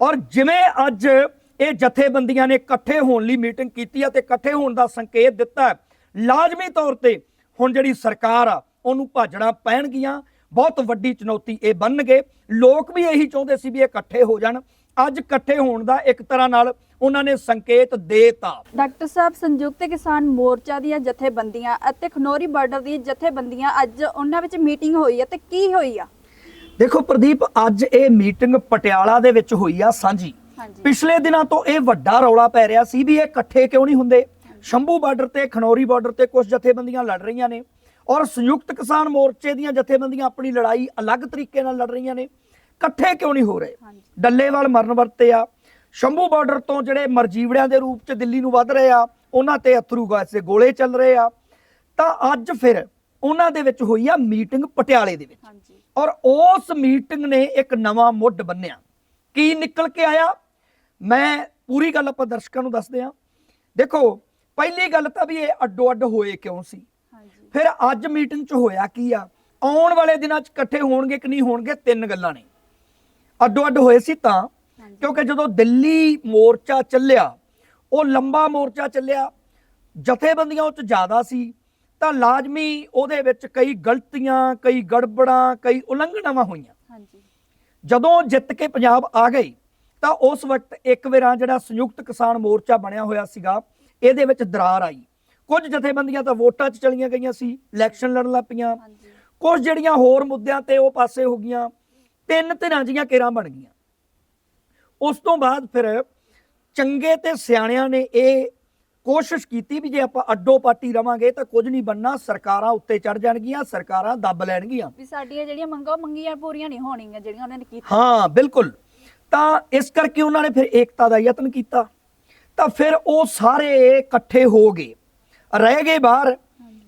ਔਰ ਜਿਵੇਂ ਅੱਜ ਇਹ ਜਥੇਬੰਦੀਆਂ ਨੇ ਇਕੱਠੇ ਹੋਣ ਲਈ ਮੀਟਿੰਗ ਕੀਤੀ ਹੈ ਤੇ ਇਕੱਠੇ ਹੋਣ ਦਾ ਸੰਕੇਤ ਦਿੱਤਾ ਲਾਜ਼ਮੀ ਤੌਰ ਤੇ ਹੁਣ ਜਿਹੜੀ ਸਰਕਾਰ ਆ, ਉਹਨੂੰ ਭਾਜਣਾ ਪੈਣਗੀਆਂ, ਬਹੁਤ ਵੱਡੀ ਚੁਣੌਤੀ ਇਹ ਬਣਨਗੇ। ਲੋਕ ਵੀ ਇਹੀ ਚਾਹੁੰਦੇ ਸੀ ਵੀ ਇਹ ਇਕੱਠੇ ਹੋ ਜਾਣ। ਅੱਜ ਇਕੱਠੇ ਹੋਣ ਦਾ ਇੱਕ ਤਰ੍ਹਾਂ ਨਾਲ ਉਹਨਾਂ ਨੇ ਸੰਕੇਤ ਦੇਤਾ। ਡਾਕਟਰ ਸਾਹਿਬ, ਸੰਯੁਕਤ ਕਿਸਾਨ ਮੋਰਚਾ ਦੀਆਂ ਜਥੇਬੰਦੀਆਂ ਅਤੇ ਖਨੌਰੀ ਬਾਰਡਰ ਦੀਆਂ ਜਥੇਬੰਦੀਆਂ ਅੱਜ ਉਹਨਾਂ ਵਿੱਚ ਮੀਟਿੰਗ ਹੋਈ ਹੈ ਤੇ ਕੀ ਹੋਈ ਆ? ਦੇਖੋ ਪ੍ਰਦੀਪ ਅੱਜ ਇਹ ਮੀਟਿੰਗ ਪਟਿਆਲਾ ਦੇ ਵਿੱਚ ਹੋਈ ਆ ਸਾਂਝੀ। ਪਿਛਲੇ ਦਿਨਾਂ ਤੋਂ ਇਹ ਵੱਡਾ ਰੌਲਾ ਪੈ ਰਿਹਾ ਸੀ ਵੀ ਇਹ ਇਕੱਠੇ ਕਿਉਂ ਨਹੀਂ ਹੁੰਦੇ? ਸ਼ੰਭੂ ਬਾਰਡਰ ਤੇ ਖਨੌਰੀ ਬਾਰਡਰ ਤੇ ਕੁਝ ਜਥੇਬੰਦੀਆਂ ਲੜ ਰਹੀਆਂ ਨੇ ਔਰ ਸੰਯੁਕਤ ਕਿਸਾਨ ਮੋਰਚੇ ਦੀਆਂ ਜਥੇਬੰਦੀਆਂ ਆਪਣੀ ਲੜਾਈ ਅਲੱਗ ਤਰੀਕੇ ਨਾਲ ਲੜ ਰਹੀਆਂ ਨੇ। ਇਕੱਠੇ ਕਿਉਂ ਨਹੀਂ ਹੋ ਰਹੇ? ਡੱਲੇਵਾਲ ਮਰਨ ਵਰਤੇ ਆ। ਸ਼ੰਭੂ ਬਾਰਡਰ ਤੋਂ ਜਿਹੜੇ ਮਰਜੀਵੜਿਆਂ ਦੇ ਰੂਪ ਚ ਦਿੱਲੀ ਨੂੰ ਵੱਧ ਰਹੇ ਆ ਉਹਨਾਂ ਤੇ ਅਥਰੂ ਗੈਸ ਦੇ ਗੋਲੇ ਚੱਲ ਰਹੇ ਆ। ਤਾਂ ਅੱਜ ਫਿਰ ਉਹਨਾਂ ਦੇ ਵਿੱਚ ਹੋਈ ਆ ਮੀਟਿੰਗ ਪਟਿਆਲੇ ਦੇ ਵਿੱਚ। ਹਾਂਜੀ। ਔਰ ਉਸ ਮੀਟਿੰਗ ਨੇ ਇੱਕ ਨਵਾਂ ਮੁੱਢ ਬੰਨਿਆ। ਕੀ ਨਿਕਲ ਕੇ ਆਇਆ? ਮੈਂ ਪੂਰੀ ਗੱਲ ਆਪਾਂ ਦਰਸ਼ਕਾਂ ਨੂੰ ਦੱਸਦੇ ਆ ਦੇਖੋ ਪਹਿਲੀ ਗੱਲ ਤਾਂ ਵੀ ਇਹ ਅੱਡੋ ਅੱਡ ਹੋਏ ਕਿਉਂ ਸੀ? ਫਿਰ ਅੱਜ ਮੀਟਿੰਗ 'ਚ ਹੋਇਆ ਕੀ ਆ? ਆਉਣ ਵਾਲੇ ਦਿਨਾਂ 'ਚ ਇਕੱਠੇ ਹੋਣਗੇ ਕਿ ਨਹੀਂ ਹੋਣਗੇ? ਤਿੰਨ ਗੱਲਾਂ ਨੇ। ਅੱਡੋ ਅੱਡ ਹੋਏ ਸੀ ਤਾਂ ਕਿਉਂਕਿ ਜਦੋਂ ਦਿੱਲੀ ਮੋਰਚਾ ਚੱਲਿਆ ਉਹ ਲੰਬਾ ਮੋਰਚਾ ਚੱਲਿਆ ਜਥੇਬੰਦੀਆਂ ਉਹ 'ਚ ਜ਼ਿਆਦਾ ਸੀ। ਤਾਂ ਲਾਜ਼ਮੀ ਉਹਦੇ ਵਿੱਚ ਕਈ ਗਲਤੀਆਂ ਕਈ ਗੜਬੜਾਂ ਕਈ ਉਲੰਘਣਾਵਾਂ ਹੋਈਆਂ। ਹਾਂਜੀ। ਜਦੋਂ ਜਿੱਤ ਕੇ ਪੰਜਾਬ ਆ ਗਏ ਤਾਂ ਉਸ ਵਕਤ ਇੱਕ ਵਾਰਾਂ ਜਿਹੜਾ ਸੰਯੁਕਤ ਕਿਸਾਨ ਮੋਰਚਾ ਬਣਿਆ ਹੋਇਆ ਸੀਗਾ ਇਹਦੇ ਵਿੱਚ ਦਰਾਰ ਆਈ। ਕੁਝ ਜਥੇਬੰਦੀਆਂ ਤਾਂ ਵੋਟਾਂ 'ਚ ਚਲੀਆਂ ਗਈਆਂ ਸੀ ਇਲੈਕਸ਼ਨ ਲੜਨ ਲੱਗ ਪਈਆਂ। ਕੁਝ ਜਿਹੜੀਆਂ ਹੋਰ ਮੁੱਦਿਆਂ ਤੇ ਉਹ ਪਾਸੇ ਹੋ ਗਈਆਂ ਤਿੰਨ ਧਿਰਾਂ ਜੀਆਂ ਕੇਰਾਂ ਬਣ ਗਈਆਂ। ਉਸ ਤੋਂ ਬਾਅਦ ਫਿਰ ਚੰਗੇ ਤੇ ਸਿਆਣਿਆਂ ਨੇ ਇਹ ਕੋਸ਼ਿਸ਼ ਕੀਤੀ ਵੀ ਜੇ ਆਪਾਂ ਅੱਡੋ ਪਾਟੀ ਰਵਾਂਗੇ ਤਾਂ ਕੁਝ ਨਹੀਂ ਬਣਨਾ ਸਰਕਾਰਾਂ ਉੱਤੇ ਚੜ ਜਾਣਗੀਆਂ ਸਰਕਾਰਾਂ ਦੱਬ ਲੈਣਗੀਆਂ। ਵੀ ਸਾਡੀਆਂ ਜਿਹੜੀਆਂ ਮੰਗਾਂ ਉਹ ਮੰਗੀਆਂ ਪੂਰੀਆਂ ਨਹੀਂ ਹੋਣਗੀਆਂ ਜਿਹੜੀਆਂ ਉਹਨਾਂ ਨੇ ਕੀਤੀਆਂ। ਹਾਂ ਬਿਲਕੁਲ। ਤਾਂ ਇਸ ਕਰਕੇ ਉਹਨਾਂ ਨੇ ਫਿਰ ਏਕਤਾ ਦਾ ਯਤਨ ਕੀਤਾ। ਤਾਂ ਫਿਰ ਉਹ ਸਾਰੇ ਇਕੱਠੇ ਹੋ ਗਏ। ਰਹਿ ਗਏ ਬਾਹਰ।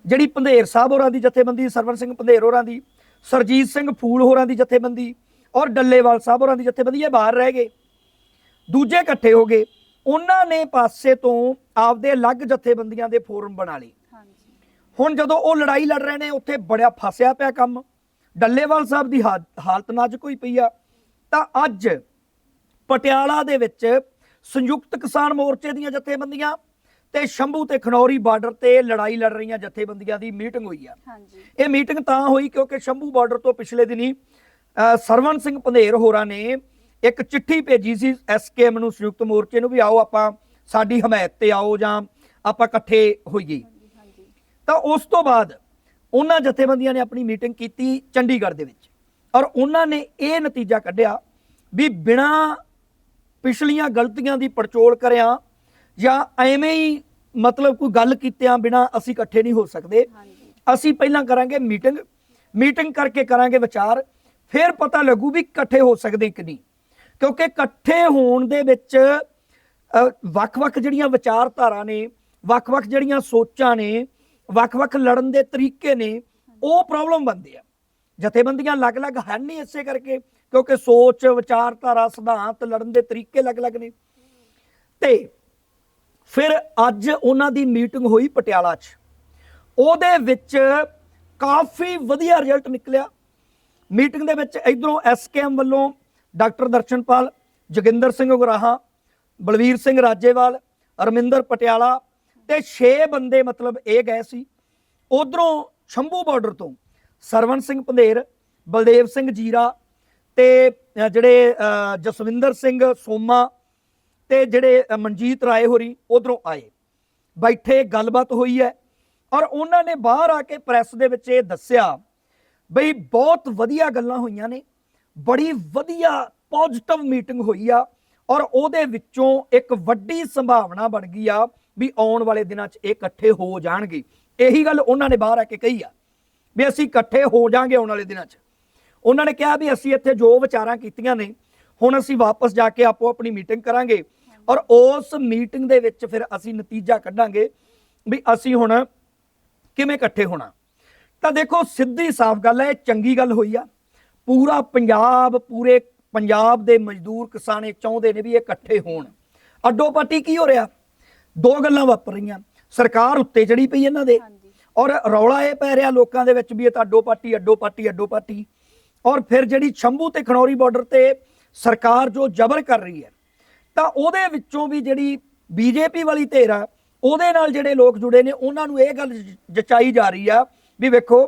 ਜਿਹੜੀ ਪੰਧੇਰ ਸਾਹਿਬ ਹੋਰਾਂ ਦੀ ਜਥੇਬੰਦੀ ਸਰਵਨ ਸਿੰਘ ਪੰਧੇਰ ਹੋਰਾਂ ਦੀ ਸਰਜੀਤ ਸਿੰਘ ਫੂਲ ਹੋਰਾਂ ਦੀ ਜਥੇਬੰਦੀ ਔਰ ਡੱਲੇਵਾਲ ਸਾਹਿਬ ਹੋਰਾਂ ਦੀ ਜਥੇਬੰਦੀ ਇਹ ਬਾਹਰ ਰਹਿ ਗਏ। ਦੂਜੇ ਇਕੱਠੇ ਹੋ ਗਏ। ਉਹਨਾਂ ਨੇ ਪਾਸੇ ਤੋਂ ਆਪਦੇ ਅਲੱਗ ਜਥੇਬੰਦੀਆਂ ਦੇ ਫੋਰਮ ਬਣਾ ਲਏ। ਹਾਂਜੀ। ਹੁਣ ਜਦੋਂ ਉਹ ਲੜਾਈ ਲੜ ਰਹੇ ਨੇ ਉੱਥੇ ਬੜਿਆ ਫਸਿਆ ਪਿਆ ਕੰਮ। ਡੱਲੇਵਾਲ ਸਾਹਿਬ ਦੀ ਹਾਲਤ ਨਾਜ਼ੁਕ ਹੋਈ ਪਈ ਆ। ਤਾਂ ਅੱਜ ਪਟਿਆਲਾ ਦੇ ਵਿੱਚ ਸੰਯੁਕਤ ਕਿਸਾਨ ਮੋਰਚੇ ਦੀਆਂ ਜਥੇਬੰਦੀਆਂ ਤੇ ਸ਼ੰਭੂ ਤੇ ਖਨੌਰੀ ਬਾਰਡਰ ਤੇ ਲੜਾਈ ਲੜ ਰਹੀਆਂ ਜਥੇਬੰਦੀਆਂ ਦੀ ਮੀਟਿੰਗ ਹੋਈ ਆ। ਹਾਂਜੀ। ਇਹ ਮੀਟਿੰਗ ਤਾਂ ਹੋਈ ਕਿਉਂਕਿ ਸ਼ੰਭੂ ਬਾਰਡਰ ਤੋਂ ਪਿਛਲੇ ਦਿਨੀ ਸਰਵਨ ਸਿੰਘ ਪੰਧੇਰ ਹੋਰਾਂ ਨੇ ਇੱਕ ਚਿੱਠੀ ਭੇਜੀ ਸੀ ਐਸਕੇਐਮ ਨੂੰ ਸੰਯੁਕਤ ਮੋਰਚੇ ਨੂੰ ਵੀ ਆਓ ਆਪਾਂ ਸਾਡੀ ਹਮਾਇਤ ਤੇ ਆਓ ਜਾਂ ਆਪਾਂ ਇਕੱਠੇ ਹੋਈਏ। ਤਾਂ ਉਸ ਤੋਂ ਬਾਅਦ ਉਹਨਾਂ ਜਥੇਬੰਦੀਆਂ ਨੇ ਆਪਣੀ ਮੀਟਿੰਗ ਕੀਤੀ ਚੰਡੀਗੜ੍ਹ ਦੇ ਵਿੱਚ। ਔਰ ਉਹਨਾਂ ਨੇ ਇਹ ਨਤੀਜਾ ਕੱਢਿਆ ਵੀ ਬਿਨਾਂ ਪਿਛਲੀਆਂ ਗਲਤੀਆਂ ਦੀ ਪੜਚੋਲ ਕਰਿਆ ਜਾਂ ਐਵੇਂ ਹੀ ਮਤਲਬ ਕੋਈ ਗੱਲ ਕੀਤਿਆਂ ਬਿਨਾਂ ਅਸੀਂ ਇਕੱਠੇ ਨਹੀਂ ਹੋ ਸਕਦੇ। ਅਸੀਂ ਪਹਿਲਾਂ ਕਰਾਂਗੇ ਮੀਟਿੰਗ ਮੀਟਿੰਗ ਕਰਕੇ ਕਰਾਂਗੇ ਵਿਚਾਰ, ਫਿਰ ਪਤਾ ਲੱਗੂ ਵੀ ਇਕੱਠੇ ਹੋ ਸਕਦੇ ਕਿ ਨਹੀਂ। ਕਿਉਂਕਿ ਇਕੱਠੇ ਹੋਣ ਦੇ ਵਿੱਚ ਵੱਖ-ਵੱਖ ਜਿਹੜੀਆਂ ਵਿਚਾਰਧਾਰਾ ਨੇ, ਵੱਖ-ਵੱਖ ਜਿਹੜੀਆਂ ਸੋਚਾਂ ਨੇ, ਵੱਖ-ਵੱਖ ਲੜਨ ਦੇ ਤਰੀਕੇ ਨੇ, ਉਹ ਪ੍ਰੋਬਲਮ ਬਣਦੀ ਆ। ਜਥੇਬੰਦੀਆਂ ਅਲੱਗ-ਅਲੱਗ ਹਨ ਨਹੀਂ ਇਸੇ ਕਰਕੇ, ਕਿਉਂਕਿ ਸੋਚ, ਵਿਚਾਰਧਾਰਾ, ਸਿਧਾਂਤ ਲੜਨ ਦੇ ਤਰੀਕੇ ਅਲੱਗ-ਅਲੱਗ ਨੇ। ਤੇ ਫਿਰ ਅੱਜ ਉਹਨਾਂ ਦੀ ਮੀਟਿੰਗ ਹੋਈ ਪਟਿਆਲਾ 'ਚ। ਉਹਦੇ ਵਿੱਚ ਕਾਫੀ ਵਧੀਆ ਰਿਜ਼ਲਟ ਨਿਕਲਿਆ। ਮੀਟਿੰਗ ਦੇ ਵਿੱਚ ਇਧਰੋਂ ਐਸਕੇਐਮ ਵੱਲੋਂ ਡਾਕਟਰ ਦਰਸ਼ਨਪਾਲ, ਜੋਗਿੰਦਰ ਸਿੰਘ ਉਗਰਾਹਾਂ ਬਲਵੀਰ ਸਿੰਘ ਰਾਜੇਵਾਲ, ਅਰਮਿੰਦਰ ਪਟਿਆਲਾ ਤੇ 6 ਬੰਦੇ ਮਤਲਬ ਇਹ ਗਏ ਸੀ। ਉਧਰੋਂ ਸ਼ੰਭੂ ਬਾਰਡਰ ਤੋਂ ਸਰਵਨ ਸਿੰਘ ਪੰਧੇਰ, ਬਲਦੇਵ ਸਿੰਘ ਜੀਰਾ ਤੇ ਜਿਹੜੇ ਜਸਵਿੰਦਰ ਸਿੰਘ ਸੋਮਾ ਤੇ ਜਿਹੜੇ ਮਨਜੀਤ ਰਾਏ ਹੋਰੀ ਉਧਰੋਂ ਆਏ। ਬੈਠੇ, ਗੱਲਬਾਤ ਹੋਈ ਹੈ ਔਰ ਉਹਨਾਂ ਨੇ ਬਾਹਰ ਆ ਕੇ ਪ੍ਰੈਸ ਦੇ ਵਿੱਚ ਇਹ ਦੱਸਿਆ ਬਈ ਬਹੁਤ ਵਧੀਆ ਗੱਲਾਂ ਹੋਈਆਂ ਨੇ, ਬੜੀ ਵਧੀਆ ਪੋਜ਼ਿਟਿਵ ਮੀਟਿੰਗ ਹੋਈ ਆ। ਔਰ ਉਹਦੇ ਵਿੱਚੋਂ ਇੱਕ ਵੱਡੀ ਸੰਭਾਵਨਾ ਬਣ ਗਈ ਆ ਵੀ ਆਉਣ ਵਾਲੇ ਦਿਨਾਂ 'ਚ ਇਹ ਇਕੱਠੇ ਹੋ ਜਾਣਗੇ। ਇਹੀ ਗੱਲ ਉਹਨਾਂ ਨੇ ਬਾਹਰ ਆ ਕੇ ਕਹੀ ਆ ਵੀ ਅਸੀਂ ਇਕੱਠੇ ਹੋ ਜਾਾਂਗੇ ਆਉਣ ਵਾਲੇ ਦਿਨਾਂ 'ਚ। ਉਹਨਾਂ ਨੇ ਕਿਹਾ ਵੀ ਅਸੀਂ ਇੱਥੇ ਜੋ ਵਿਚਾਰਾਂ ਕੀਤੀਆਂ ਨੇ, ਹੁਣ ਅਸੀਂ ਵਾਪਸ ਜਾ ਕੇ ਆਪੋ ਆਪਣੀ ਮੀਟਿੰਗ ਕਰਾਂਗੇ ਔਰ ਉਸ ਮੀਟਿੰਗ ਦੇ ਵਿੱਚ ਫਿਰ ਅਸੀਂ ਨਤੀਜਾ ਕੱਢਾਂਗੇ ਵੀ ਅਸੀਂ ਹੁਣ ਕਿਵੇਂ ਇਕੱਠੇ ਹੋਣਾ। ਤਾਂ ਦੇਖੋ ਸਿੱਧੀ ਸਾਫ਼ ਗੱਲ ਹੈ ਇਹ ਚੰਗੀ ਗੱਲ ਹੋਈ ਆ। ਪੂਰਾ ਪੰਜਾਬ, ਪੂਰੇ ਪੰਜਾਬ ਦੇ ਮਜ਼ਦੂਰ ਕਿਸਾਨੇ ਚਾਹੁੰਦੇ ਨੇ ਵੀ ਇਹ ਇਕੱਠੇ ਹੋਣ। ਅੱਡੋ ਪਾਟੀ ਕੀ ਹੋ ਰਿਹਾ? ਦੋ ਗੱਲਾਂ ਵਾਪਰ ਰਹੀਆਂ। ਸਰਕਾਰ ਉੱਤੇ ਚੜੀ ਪਈ ਇਹਨਾਂ ਦੇ। ਔਰ ਰੌਲਾ ਇਹ ਪੈ ਰਿਹਾ ਲੋਕਾਂ ਦੇ ਵਿੱਚ ਵੀ ਇਹ ਤਾਂ ਅੱਡੋ ਪਾਟੀ ਅੱਡੋ ਪਾਟੀ ਅੱਡੋ ਪਾਟੀ। ਔਰ ਫਿਰ ਜਿਹੜੀ ਸ਼ੰਭੂ ਤੇ ਖਨੌਰੀ ਬਾਰਡਰ ਤੇ ਸਰਕਾਰ ਜੋ ਜ਼ਬਰ ਕਰ ਰਹੀ ਹੈ ਤਾਂ ਉਹਦੇ ਵਿੱਚੋਂ ਵੀ ਜਿਹੜੀ ਬੀਜੇਪੀ ਵਾਲੀ ਧਿਰ ਆ ਉਹਦੇ ਨਾਲ ਜਿਹੜੇ ਲੋਕ ਜੁੜੇ ਨੇ ਉਹਨਾਂ ਨੂੰ ਇਹ ਗੱਲ ਜਚਾਈ ਜਾ ਰਹੀ ਆ ਵੀ ਵੇਖੋ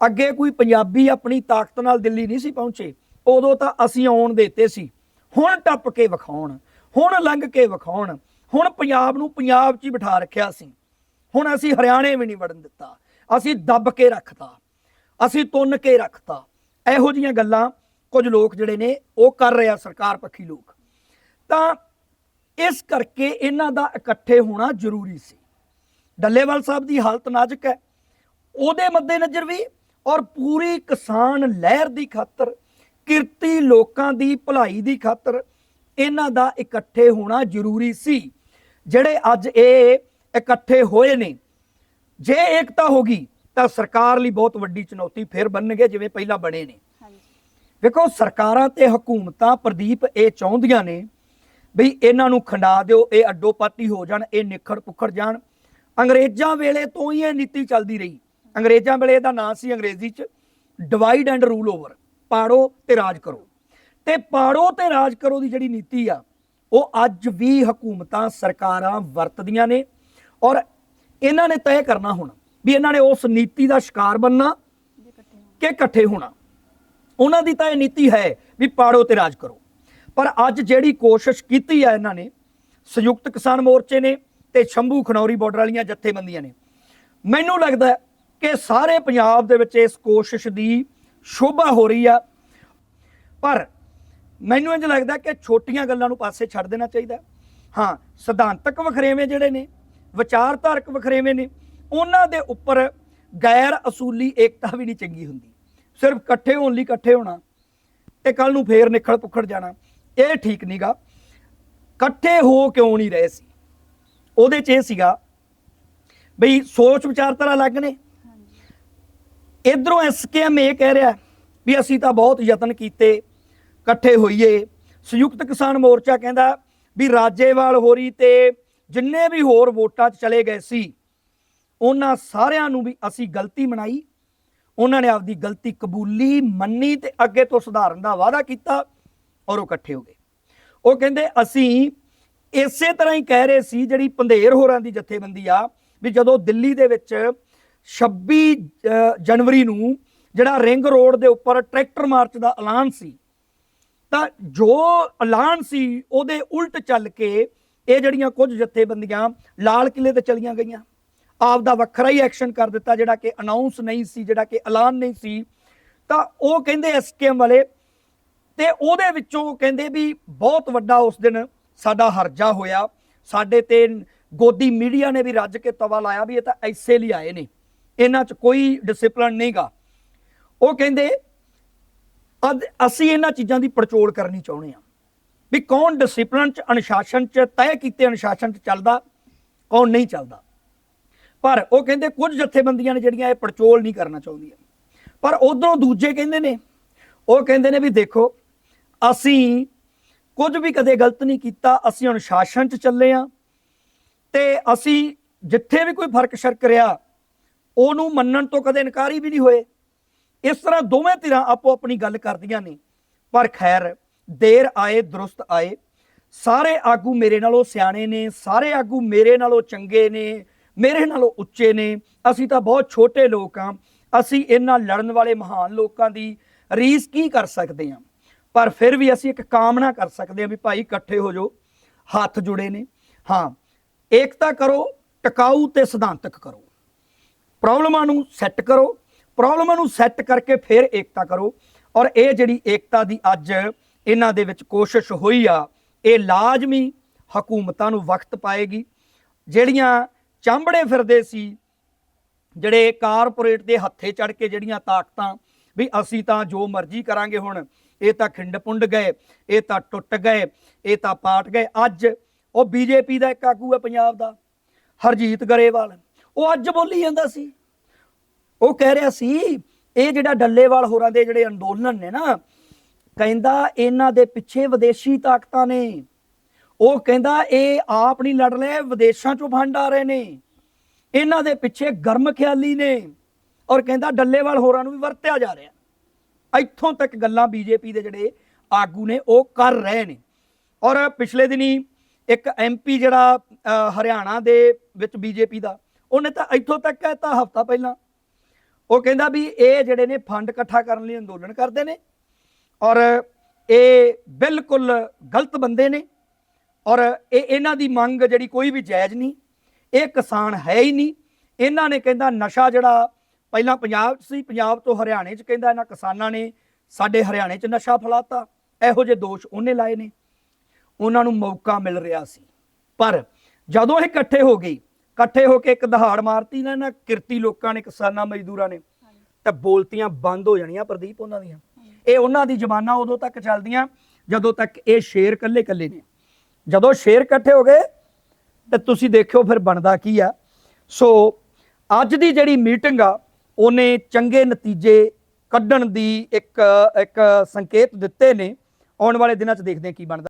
ਅੱਗੇ ਕੋਈ ਪੰਜਾਬੀ ਆਪਣੀ ਤਾਕਤ ਨਾਲ ਦਿੱਲੀ ਨਹੀਂ ਸੀ ਪਹੁੰਚੇ। ਉਦੋਂ ਤਾਂ ਅਸੀਂ ਆਉਣ ਦੇਤੇ ਸੀ। ਹੁਣ ਟੱਪ ਕੇ ਵਿਖਾਉਣ, ਹੁਣ ਲੰਘ ਕੇ ਵਿਖਾਉਣ, ਹੁਣ ਪੰਜਾਬ ਨੂੰ ਪੰਜਾਬ 'ਚ ਹੀ ਬਿਠਾ ਰੱਖਿਆ ਸੀ। ਹੁਣ ਅਸੀਂ ਹਰਿਆਣੇ ਵੀ ਨਹੀਂ ਵੜਨ ਦਿੱਤਾ। ਅਸੀਂ ਦੱਬ ਕੇ ਰੱਖਤਾ। ਅਸੀਂ ਤੁੰਨ ਕੇ ਰੱਖਤਾ। ਇਹੋ ਜੀਆਂ ਗੱਲਾਂ ਕੁਝ ਲੋਕ ਜਿਹੜੇ ਨੇ, ਉਹ ਕਰ ਰਿਹਾ ਸਰਕਾਰ ਪੱਖੀ ਲੋਕ। ਤਾਂ ਇਸ ਕਰਕੇ ਇਹਨਾਂ ਦਾ ਇਕੱਠੇ ਹੋਣਾ ਜ਼ਰੂਰੀ ਸੀ। ਡੱਲੇਵਾਲ ਸਾਹਿਬ ਦੀ ਹਾਲਤ ਨਾਜ਼ੁਕ ਹੈ। ਉਹਦੇ ਮੱਦੇਨਜ਼ਰ ਵੀ ਔਰ ਪੂਰੀ ਕਿਸਾਨ ਲਹਿਰ ਦੀ ਖਾਤਰ ਕਿਰਤੀ ਲੋਕਾਂ ਦੀ ਭਲਾਈ ਦੀ ਖਾਤਰ ਇਹਨਾਂ ਦਾ ਇਕੱਠੇ ਹੋਣਾ ਜ਼ਰੂਰੀ ਸੀ। ਜਿਹੜੇ ਅੱਜ ਇਹ ਇਕੱਠੇ ਹੋਏ ਨੇ ਜੇ ਏਕਤਾ ਹੋ ਗਈ ਤਾਂ ਸਰਕਾਰ ਲਈ ਬਹੁਤ ਵੱਡੀ ਚੁਣੌਤੀ ਫਿਰ ਬਣਨਗੇ ਜਿਵੇਂ ਪਹਿਲਾਂ ਬਣੇ ਨੇ। ਵੇਖੋ ਸਰਕਾਰਾਂ ਤੇ ਹਕੂਮਤਾਂ ਪ੍ਰਦੀਪ ਇਹ ਚਾਹੁੰਦੀਆਂ ਨੇ ਵੀ ਇਹਨਾਂ ਨੂੰ ਖੰਡਾ ਦਿਓ ਇਹ ਅੱਡੋ ਪਾਤੀ ਹੋ ਜਾਣ ਇਹ ਨਿਖੜ ਪੁੱਖੜ ਜਾਣ। ਅੰਗਰੇਜ਼ਾਂ ਵੇਲੇ ਤੋਂ ਹੀ ਇਹ ਨੀਤੀ ਚੱਲਦੀ ਰਹੀ। ਅੰਗਰੇਜ਼ਾਂ ਵੇਲੇ ਇਹਦਾ ਨਾਂ ਸੀ ਅੰਗਰੇਜ਼ੀ ਚ ਡਿਵਾਈਡ ਐਂਡ ਰੂਲ ਓਵਰ ਪਾੜੋ ਤੇ ਰਾਜ ਕਰੋ। ਤੇ ਪਾੜੋ ਤੇ ਰਾਜ ਕਰੋ ਦੀ ਜਿਹੜੀ ਨੀਤੀ ਆ, ਉਹ ਅੱਜ ਵੀ ਹਕੂਮਤਾਂ ਸਰਕਾਰਾਂ ਵਰਤਦੀਆਂ ਨੇ ਔਰ ਇਹਨਾਂ ਨੇ ਤੈਅ ਕਰਨਾ ਹੁਣ ਵੀ ਇਹਨਾਂ ਨੇ ਉਸ ਨੀਤੀ ਦਾ ਸ਼ਿਕਾਰ ਬਣਨਾ ਕਿ ਇਕੱਠੇ ਹੋਣਾ। ਉਹਨਾਂ ਦੀ ਤਾਂ ਇਹ ਨੀਤੀ ਹੈ ਵੀ ਪਾੜੋ ਤੇ ਰਾਜ ਕਰੋ। ਪਰ ਅੱਜ ਜਿਹੜੀ ਕੋਸ਼ਿਸ਼ ਕੀਤੀ ਆ ਇਹਨਾਂ ਨੇ, ਸੰਯੁਕਤ ਕਿਸਾਨ ਮੋਰਚੇ ਨੇ ਤੇ ਸ਼ੰਭੂ ਖਨੌਰੀ ਬਾਰਡਰ ਵਾਲੀਆਂ ਜਥੇਬੰਦੀਆਂ ਨੇ, ਮੈਨੂੰ ਲੱਗਦਾ ਕਿ ਸਾਰੇ ਪੰਜਾਬ ਦੇ ਵਿੱਚ ਇਸ ਕੋਸ਼ਿਸ਼ ਦੀ ਸ਼ੋਭਾ ਹੋ ਰਹੀ ਆ। ਪਰ ਮੈਨੂੰ ਇੰਜ ਲੱਗਦਾ ਕਿ ਛੋਟੀਆਂ ਗੱਲਾਂ ਨੂੰ ਪਾਸੇ ਛੱਡ ਦੇਣਾ ਚਾਹੀਦਾ। ਹਾਂ, ਸਿਧਾਂਤਕ ਵਖਰੇਵੇਂ ਜਿਹੜੇ ਨੇ, ਵਿਚਾਰਧਾਰਕ ਵਖਰੇਵੇਂ ਨੇ, ਉਹਨਾਂ ਦੇ ਉੱਪਰ ਗੈਰ ਅਸੂਲੀ ਏਕਤਾ ਵੀ ਨਹੀਂ ਚੰਗੀ ਹੁੰਦੀ। ਸਿਰਫ ਇਕੱਠੇ ਹੋਣ ਲਈ ਇਕੱਠੇ ਹੋਣਾ ਤੇ ਕੱਲ ਨੂੰ ਫੇਰ ਨਿਖੜ ਪੁੱਖੜ ਜਾਣਾ, ਇਹ ਠੀਕ ਨਹੀਂਗਾ ਇਕੱਠੇ ਹੋ ਕਿਉਂ ਨਹੀਂ ਰਹੇ ਸੀ? ਉਹਦੇ 'ਚ ਇਹ ਸੀਗਾ, ਬਈ ਸੋਚ ਵਿਚਾਰਧਾਰਾ ਅਲੱਗ ਨੇ। ਇਧਰੋਂ ਐਸਕੇਐਮ ਇਹ ਕਹਿ ਰਿਹਾ ਵੀ ਅਸੀਂ ਤਾਂ ਬਹੁਤ ਯਤਨ ਕੀਤੇ, ਇਕੱਠੇ ਹੋਈਏ। ਸੰਯੁਕਤ ਕਿਸਾਨ ਮੋਰਚਾ ਕਹਿੰਦਾ ਵੀ ਰਾਜੇਵਾਲ ਹੋਰੀ ਤੇ ਜਿੰਨੇ ਵੀ ਹੋਰ ਵੋਟਾਂ 'ਚ ਚਲੇ ਗਏ ਸੀ, ਉਹਨਾਂ ਸਾਰਿਆਂ ਨੂੰ ਵੀ ਅਸੀਂ ਗਲਤੀ ਮਨਾਈ। ਉਹਨਾਂ ਨੇ ਆਪਦੀ ਗਲਤੀ ਕਬੂਲੀ, ਮੰਨੀ ਤੇ ਅੱਗੇ ਤੋਂ ਸੁਧਾਰਨ ਦਾ ਵਾਅਦਾ ਕੀਤਾ ਔਰ ਉਹ ਇਕੱਠੇ ਹੋ ਗਏ। ਉਹ ਕਹਿੰਦੇ ਅਸੀਂ ਇਸੇ ਤਰ੍ਹਾਂ ਹੀ ਕਹਿ ਰਹੇ ਸੀ ਜਿਹੜੀ ਪੰਧੇਰ ਹੋਰਾਂ ਦੀ ਜਥੇਬੰਦੀ ਆ ਵੀ ਜਦੋਂ ਦਿੱਲੀ ਦੇ ਵਿੱਚ 26 ਜਨਵਰੀ ਨੂੰ ਜਿਹੜਾ ਰਿੰਗ ਰੋਡ ਦੇ ਉੱਪਰ ਟਰੈਕਟਰ ਮਾਰਚ ਦਾ ਐਲਾਨ ਸੀ, ਤਾਂ ਜੋ ਐਲਾਨ ਸੀ, ਉਹਦੇ ਉਲਟ ਚੱਲ ਕੇ ਇਹ ਜਿਹੜੀਆਂ ਕੁਝ ਜਥੇਬੰਦੀਆਂ ਲਾਲ ਕਿਲੇ ਤੇ ਚਲੀਆਂ ਗਈਆਂ। ਆਪ ਦਾ ਵੱਖਰਾ ਹੀ ਐਕਸ਼ਨ ਕਰ ਦਿੱਤਾ, ਜਿਹੜਾ ਕਿ ਅਨਾਉਂਸ ਨਹੀਂ ਸੀ, ਜਿਹੜਾ ਕਿ ਐਲਾਨ ਨਹੀਂ ਸੀ। ਤਾਂ ਉਹ ਕਹਿੰਦੇ ਐਸਕੇਐਮ ਵਾਲੇ, ਤੇ ਉਹਦੇ ਵਿੱਚੋਂ ਕਹਿੰਦੇ ਵੀ ਬਹੁਤ ਵੱਡਾ ਉਸ ਦਿਨ ਸਾਡਾ ਹਰਜਾ ਹੋਇਆ। ਸਾਡੇ ਤੇ ਗੋਦੀ ਮੀਡੀਆ ਨੇ ਵੀ ਰੱਜ ਕੇ ਤਵਾ ਲਾਇਆ ਵੀ ਇਹ ਤਾਂ ਐਸੇ ਲਈ ਆਏ ਨੇ। ਇਹਨਾਂ 'ਚ ਕੋਈ ਡਿਸਪਲਿਨ ਨਹੀਂਗਾ। ਉਹ ਕਹਿੰਦੇ ਅੱਜ ਅਸੀਂ ਇਹਨਾਂ ਚੀਜ਼ਾਂ ਦੀ ਪੜਚੋਲ ਕਰਨੀ ਚਾਹੁੰਦੇ ਆ ਵੀ ਕੌਣ ਡਿਸਪਲਿਨ 'ਚ, ਅਨੁਸ਼ਾਸਨ 'ਚ, ਤੈਅ ਕੀਤੇ ਅਨੁਸ਼ਾਸਨ 'ਚ ਚੱਲਦਾ, ਕੌਣ ਨਹੀਂ ਚੱਲਦਾ। ਪਰ ਉਹ ਕਹਿੰਦੇ, ਕੁਝ ਜਥੇਬੰਦੀਆਂ ਨੇ ਜਿਹੜੀਆਂ ਇਹ ਪੜਚੋਲ ਨਹੀਂ ਕਰਨਾ ਚਾਹੁੰਦੀਆਂ। ਪਰ ਉਧਰੋਂ ਦੂਜੇ ਕਹਿੰਦੇ ਨੇ, ਉਹ ਕਹਿੰਦੇ ਨੇ ਵੀ ਦੇਖੋ, ਅਸੀਂ ਕੁਝ ਵੀ ਕਦੇ ਗਲਤ ਨਹੀਂ ਕੀਤਾ, ਅਸੀਂ ਅਨੁਸ਼ਾਸਨ 'ਚ ਚੱਲੇ ਆ ਤੇ ਅਸੀਂ ਜਿੱਥੇ ਵੀ ਕੋਈ ਫ਼ਰਕ ਸ਼ਰਕ ਰਿਹਾ ਉਹਨੂੰ ਮੰਨਣ ਤੋਂ ਕਦੇ ਇਨਕਾਰੀ ਵੀ ਨਹੀਂ ਹੋਏ। ਇਸ ਤਰ੍ਹਾਂ ਦੋਵੇਂ ਧਿਰਾਂ ਆਪੋ ਆਪਣੀ ਗੱਲ ਕਰਦੀਆਂ ਨੇ। ਪਰ ਖੈਰ, ਦੇਰ ਆਏ, ਦਰੁਸਤ ਆਏ। ਸਾਰੇ ਆਗੂ ਮੇਰੇ ਨਾਲੋਂ ਸਿਆਣੇ ਨੇ, ਸਾਰੇ ਆਗੂ ਮੇਰੇ ਨਾਲੋਂ ਚੰਗੇ ਨੇ, ਮੇਰੇ ਨਾਲੋਂ ਉੱਚੇ ਨੇ। ਅਸੀਂ ਤਾਂ ਬਹੁਤ ਛੋਟੇ ਲੋਕ ਆ ਅਸੀਂ ਇਹਨਾਂ ਲੜਨ ਵਾਲੇ ਮਹਾਨ ਲੋਕਾਂ ਦੀ ਰੀਸ ਕੀ ਕਰ ਸਕਦੇ ਹਾਂ? ਪਰ ਫਿਰ ਵੀ ਅਸੀਂ ਇੱਕ ਕਾਮਨਾ ਕਰ ਸਕਦੇ ਹਾਂ ਵੀ ਭਾਈ ਇਕੱਠੇ ਹੋ ਜਾਓ, ਹੱਥ ਜੁੜੇ ਨੇ। ਹਾਂ, ਏਕਤਾ ਕਰੋ, ਟਿਕਾਊ ਤੇ ਸਿਧਾਂਤਕ ਕਰੋ। ਪ੍ਰੋਬਲਮਾਂ ਨੂੰ ਸੈੱਟ ਕਰੋ, ਪ੍ਰੋਬਲਮਾਂ ਨੂੰ ਸੈੱਟ ਕਰਕੇ ਫਿਰ ਏਕਤਾ ਕਰੋ। ਔਰ ਇਹ ਜਿਹੜੀ ਏਕਤਾ ਦੀ ਅੱਜ ਇਹਨਾਂ ਦੇ ਵਿੱਚ ਕੋਸ਼ਿਸ਼ ਹੋਈ ਆ, ਇਹ ਲਾਜ਼ਮੀ ਹਕੂਮਤਾਂ ਨੂੰ ਵਕਤ ਪਾਏਗੀ। ਜਿਹੜੀਆਂ ਚਾਂਬੜੇ ਫਿਰਦੇ ਸੀ, ਜਿਹੜੇ ਕਾਰਪੋਰੇਟ ਦੇ ਹੱਥੇ ਚੜ ਕੇ ਜਿਹੜੀਆਂ ਤਾਕਤਾਂ, ਵੀ ਅਸੀਂ ਤਾਂ ਜੋ ਮਰਜ਼ੀ ਕਰਾਂਗੇ ਹੁਣ, ਇਹ ਤਾਂ ਖਿੰਡ ਪੁੰਡ ਗਏ, ਇਹ ਤਾਂ ਟੁੱਟ ਗਏ, ਇਹ ਤਾਂ ਪਾਟ ਗਏ। ਅੱਜ ਉਹ ਬੀਜੇਪੀ ਦਾ ਇੱਕ ਆਗੂ ਹੈ ਪੰਜਾਬ ਦਾ, ਹਰਜੀਤ ਗਰੇਵਾਲ। ਉਹ ਅੱਜ ਬੋਲੀ ਜਾਂਦਾ ਸੀ। ਉਹ ਕਹਿ ਰਿਹਾ ਸੀ, ਇਹ ਜਿਹੜਾ ਡੱਲੇਵਾਲ ਹੋਰਾਂ ਦੇ ਜਿਹੜੇ ਅੰਦੋਲਨ ਨੇ ਨਾ, ਕਹਿੰਦਾ ਇਹਨਾਂ ਦੇ ਪਿੱਛੇ ਵਿਦੇਸ਼ੀ ਤਾਕਤਾਂ ਨੇ। ਉਹ ਕਹਿੰਦਾ ਇਹ ਆਪ ਨਹੀਂ ਲੜ ਰਹੇ, ਵਿਦੇਸ਼ਾਂ ਚੋਂ ਫੰਡ ਆ ਰਹੇ ਨੇ। ਇਹਨਾਂ ਦੇ ਪਿੱਛੇ ਗਰਮ ਖਿਆਲੀ ਨੇ ਔਰ ਕਹਿੰਦਾ ਡੱਲੇਵਾਲ ਹੋਰਾਂ ਨੂੰ ਵੀ ਵਰਤਿਆ ਜਾ ਰਿਹਾ। ਇੱਥੋਂ ਤੱਕ ਗੱਲਾਂ ਬੀਜੇਪੀ ਦੇ ਜਿਹੜੇ ਆਗੂ ਨੇ, ਉਹ ਕਰ ਰਹੇ ਨੇ। ਔਰ ਪਿਛਲੇ ਦਿਨੀ ਇੱਕ ਐਮਪੀ ਜਿਹੜਾ ਹਰਿਆਣਾ ਦੇ ਵਿੱਚ ਬੀਜੇਪੀ ਦਾ ਉਹਨੇ ਤਾਂ ਇੱਥੋਂ ਤੱਕ ਕਹਿਤਾ, ਹਫਤਾ ਪਹਿਲਾਂ। ਉਹ ਕਹਿੰਦਾ ਵੀ ਇਹ ਜਿਹੜੇ ਨੇ ਫੰਡ ਇਕੱਠਾ ਕਰਨ ਲਈ ਅੰਦੋਲਨ ਕਰਦੇ ਨੇ ਔਰ ਇਹ ਬਿਲਕੁਲ ਗਲਤ ਬੰਦੇ ਨੇ ਔਰ ਇਹ ਇਹਨਾਂ ਦੀ ਮੰਗ ਜਿਹੜੀ ਕੋਈ ਵੀ ਜਾਇਜ਼ ਨਹੀਂ, ਇਹ ਕਿਸਾਨ ਹੈ ਹੀ ਨਹੀਂ। ਇਹਨਾਂ ਨੇ ਕਹਿੰਦਾ ਨਸ਼ਾ ਜਿਹੜਾ ਪਹਿਲਾਂ ਪੰਜਾਬ 'ਚ ਸੀ, ਪੰਜਾਬ ਤੋਂ ਹਰਿਆਣੇ 'ਚ ਕਹਿੰਦਾ ਇਹਨਾਂ ਕਿਸਾਨਾਂ ਨੇ ਸਾਡੇ ਹਰਿਆਣੇ 'ਚ ਨਸ਼ਾ ਫੈਲਾਤਾ। ਇਹੋ ਜਿਹੇ ਦੋਸ਼ ਉਹਨੇ ਲਾਏ ਨੇ। ਉਹਨਾਂ ਨੂੰ ਮੌਕਾ ਮਿਲ ਰਿਹਾ ਸੀ। ਪਰ ਜਦੋਂ ਇਹ ਇਕੱਠੇ ਹੋ ਗਏ ਇਕੱਠੇ ਹੋ ਕੇ ਇੱਕ ਦਹਾੜ ਮਾਰਤੀ ਨਾ ਇਹਨਾਂ ਕਿਰਤੀ ਲੋਕਾਂ ਨੇ, ਕਿਸਾਨਾਂ ਮਜ਼ਦੂਰਾਂ ਨੇ, ਤਾਂ ਬੋਲਤੀਆਂ ਬੰਦ ਹੋ ਜਾਣੀਆਂ ਪ੍ਰਦੀਪ ਉਹਨਾਂ ਦੀਆਂ। ਇਹ ਉਹਨਾਂ ਦੀ ਜ਼ਮਾਨਾ ਉਦੋਂ ਤੱਕ ਚੱਲਦੀਆਂ, ਜਦੋਂ ਤੱਕ ਇਹ ਸ਼ੇਰ ਕੱਲੇ ਕੱਲੇ ਨੇ। ਜਦੋਂ ਸ਼ੇਰ ਇਕੱਠੇ ਹੋ ਗਏ, ਤੇ ਤੁਸੀਂ ਦੇਖਿਓ ਫਿਰ ਬਣਦਾ ਕੀ ਆ। ਸੋ ਅੱਜ ਦੀ ਜਿਹੜੀ ਮੀਟਿੰਗ ਆ, ਉਹਨੇ ਚੰਗੇ ਨਤੀਜੇ ਕੱਢਣ ਦੀ ਇੱਕ ਇੱਕ ਸੰਕੇਤ ਦਿੱਤੇ ਨੇ। ਆਉਣ ਵਾਲੇ ਦਿਨਾਂ 'ਚ ਦੇਖਦੇ ਹਾਂ ਕੀ ਬਣਦਾ।